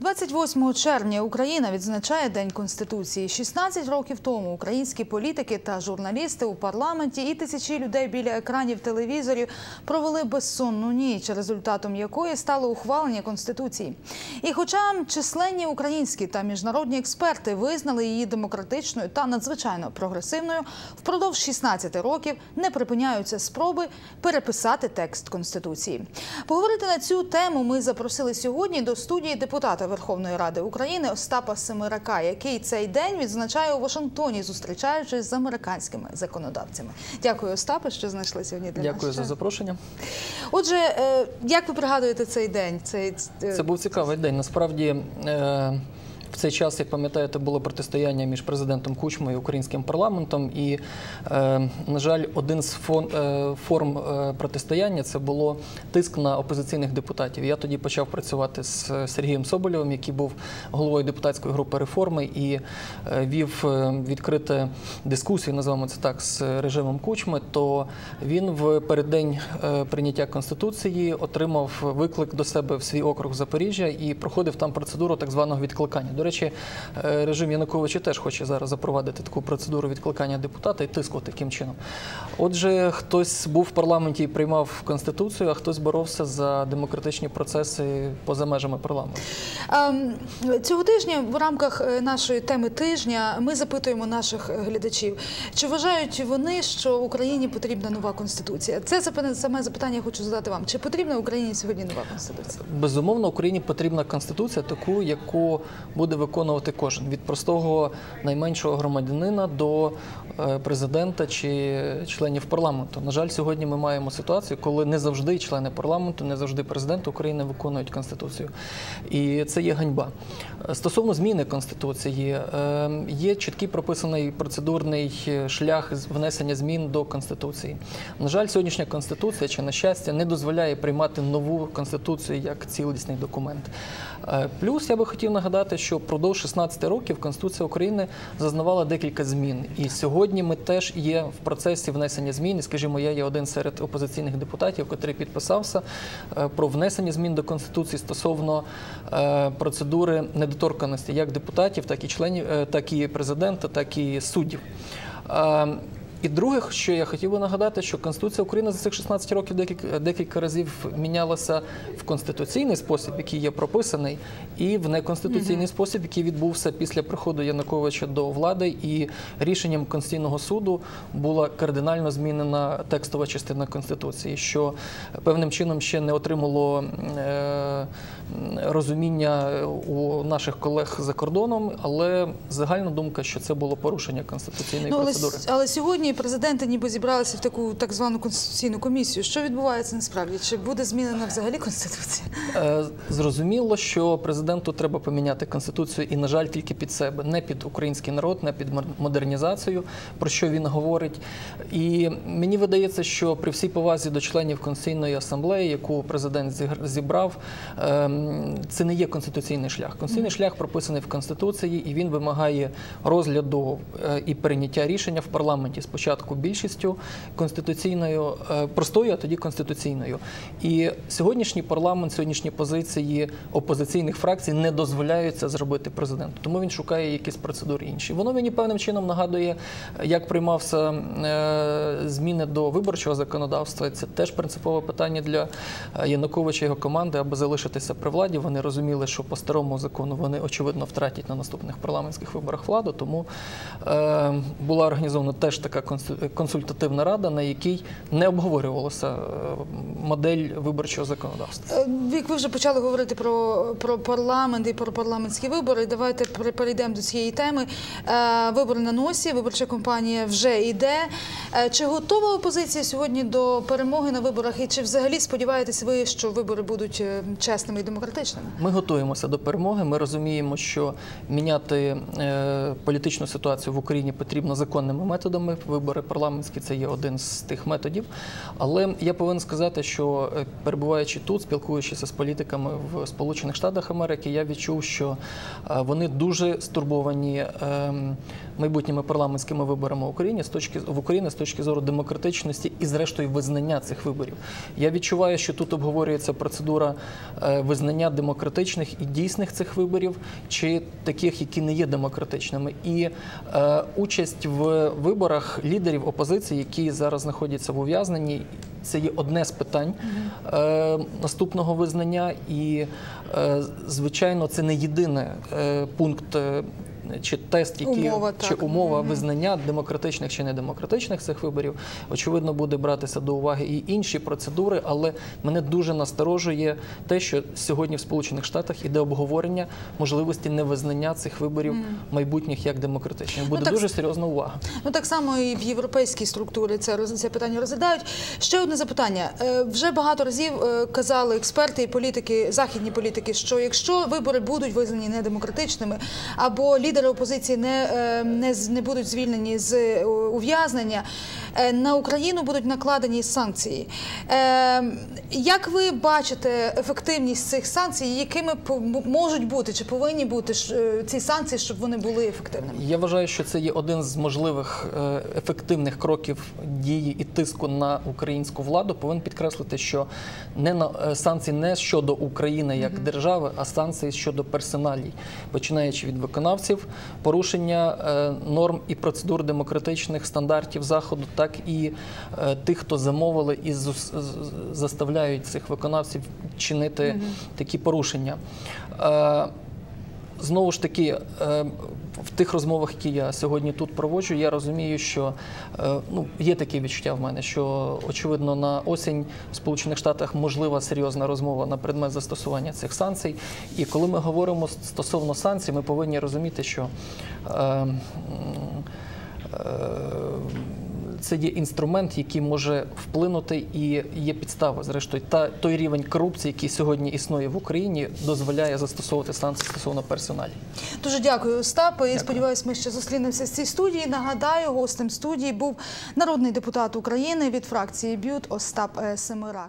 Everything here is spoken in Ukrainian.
28 червня Україна відзначає День Конституції. 16 років тому українські політики та журналісти у парламенті і тисячі людей біля екранів телевізорів провели безсонну ніч, результатом якої стало ухвалення Конституції. І хоча численні українські та міжнародні експерти визнали її демократичною та надзвичайно прогресивною, впродовж 16 років не припиняються спроби переписати текст Конституції. Поговорити на цю тему ми запросили сьогодні до студії депутата Верховної Ради України Остапа Семирака, який цей день відзначає у Вашингтоні, зустрічаючись з американськими законодавцями. Дякую, Остапе, що знайшли сьогодні для Дякую нас. за запрошення. Отже, е, як ви пригадуєте цей день? Цей е, Це був цікавий день. Насправді, е, цей час, як пам'ятаєте, було протистояння між президентом Кучмою і українським парламентом. І, е, на жаль, один з е, форм е, протистояння це було тиск на опозиційних депутатів. Я тоді почав працювати з Сергієм Соболєвим, який був головою депутатської групи реформи і вів відкрите дискусію, називаємо це так, з режимом Кучми. То він в переддень прийняття конституції отримав виклик до себе в свій округ Запоріжжя і проходив там процедуру так званого відкликання. Речі, режим Януковича теж хоче зараз запровадити таку процедуру відкликання депутата і тиску таким чином. Отже, хтось був в парламенті і приймав конституцію, а хтось боровся за демократичні процеси поза межами парламенту. Ем, Цього тижня в рамках е, нашої теми тижня ми запитуємо наших е, глядачів, чи вважають вони, що Україні потрібна нова конституція? Це саме запитання я хочу задати вам. Чи потрібна Україні сьогодні нова конституція? Безумовно, Україні потрібна конституція, таку, яку буде виконувати кожен від простого найменшого громадянина до е, президента чи членів парламенту. На жаль, сьогодні ми маємо ситуацію, коли не завжди члени парламенту, не завжди президент України виконують конституцію, і це є ганьба. Е, Стосовно зміни конституції, е, є чіткий прописаний процедурний шлях внесення змін до конституції. На жаль, сьогоднішня конституція чи на щастя не дозволяє приймати нову конституцію як цілісний документ. Плюс я би хотів нагадати, що впродовж 16 років Конституція України зазнавала декілька змін. І сьогодні ми теж є в процесі внесення змін. І, скажімо, я є один серед опозиційних депутатів, який підписався е, про внесення змін до Конституції стосовно е, процедури недоторканості як депутатів, так і членів, е, так і президента, так і суддів. І друге, що я хотів би нагадати, що Конституція України за цих 16 років декілька, декілька разів мінялася в конституційний спосіб, який є прописаний, і в неконституційний спосіб, який відбувся після приходу Януковича до влади, і рішенням Конституційного суду була кардинально змінена текстова частина Конституції, що певним чином ще не отримало е, розуміння у наших колег за кордоном, але загальна думка, що це було порушення конституційної Ну, але, процедури. але сьогодні президенти ніби зібралися в таку так звану конституційну комісію. Що відбувається насправді? Чи буде змінена взагалі конституція? Е, Зрозуміло, що президенту треба поміняти конституцію, і на жаль, тільки під себе, не під український народ, не під модернізацію, про що він говорить. І мені видається, що при всій повазі до членів конституційної асамблеї, яку президент зібрав, ем, це не є конституційний шлях. Конституційний шлях прописаний в конституції, і він вимагає розгляду е, і прийняття рішення в парламенті спочатку більшістю конституційною, е, простою, а тоді конституційною. І сьогоднішній парламент, сьогоднішні позиції опозиційних фракцій не дозволяють це зробити президенту. Тому він шукає якісь процедури інші. Воно мені певним чином нагадує, як приймався е, зміни до виборчого законодавства. Це теж принципове питання для е, Януковича і його команди, аби залишитися при владі. Вони розуміли, що по старому закону вони очевидно втратять на наступних парламентських виборах владу. Тому е, була організована теж така консультативна рада, на якій не обговорювалася е, модель виборчого законодавства. Е, Вік, ви вже почали говорити про, про парламент і про парламентські вибори. Давайте пере- перейдемо до цієї теми. Е, Вибори на носі, виборча кампанія вже йде. Чи готова опозиція сьогодні до перемоги на виборах? І чи взагалі сподіваєтесь ви, що вибори будуть чесними і демократичними? Ми готуємося до перемоги. Ми розуміємо, що міняти політичну ситуацію в Україні потрібно законними методами. Вибори парламентські це є один з тих методів. Але я повинен сказати, що е, перебуваючи тут, спілкуючися з політиками в Сполучених Штатах Америки, я відчув, що е, вони дуже стурбовані ем, майбутніми парламентськими виборами в Україні з точки в Україні з точки зору демократичності і, зрештою, визнання цих виборів. Я відчуваю, що тут обговорюється процедура е, визнання демократичних і дійсних цих виборів, чи таких, які не є демократичними, і е, участь в виборах лідерів опозиції, які зараз знаходяться в ув'язненні. Це є одне з питань е, наступного визнання, і е, звичайно, це не єдиний е, пункт. Чи тест, який Умова, чи так. умова визнання демократичних чи недемократичних цих виборів, очевидно, буде братися до уваги і інші процедури, але мене дуже насторожує те, що сьогодні в Сполучених Штатах іде обговорення можливості невизнання цих виборів майбутніх як демократичних. Буде так дуже серйозна увага. Ну так само і в європейській структурі це це питання розглядають. Ще одне запитання. Е, Вже багато разів е, казали експерти і політики, західні політики, що якщо вибори будуть визнані недемократичними, або лідери опозиції не, е, не, не будуть звільнені з е, ув'язнення, на Україну будуть накладені санкції. Е, Як ви бачите ефективність цих санкцій, якими можуть бути чи повинні бути е, ці санкції, щоб вони були ефективними? Я вважаю, що це є один з можливих е, ефективних кроків дії і тиску на українську владу. Повинен підкреслити, що не на е, санкції не щодо України як держави, а санкції щодо персоналій, починаючи від виконавців, порушення е, норм і процедур демократичних стандартів заходу, так і е, тих, хто замовили і з- з- заставляють цих виконавців чинити такі порушення. Е, Знову ж таки, е, в тих розмовах, які я сьогодні тут проводжу, я розумію, що е, ну, є таке відчуття в мене, що очевидно на осінь в Сполучених Штатах можлива серйозна розмова на предмет застосування цих санкцій. І коли ми говоримо стосовно санкцій, ми повинні розуміти, що е, е, це є інструмент, який може вплинути, і є підстава. Зрештою, та той рівень корупції, який сьогодні існує в Україні, дозволяє застосовувати санкції стосовно персоналі. Дуже дякую, Остап. І сподіваюся, ми ще зустрінемося з цій студії. Нагадаю, гостем студії був народний депутат України від фракції Бют Остап Семирак.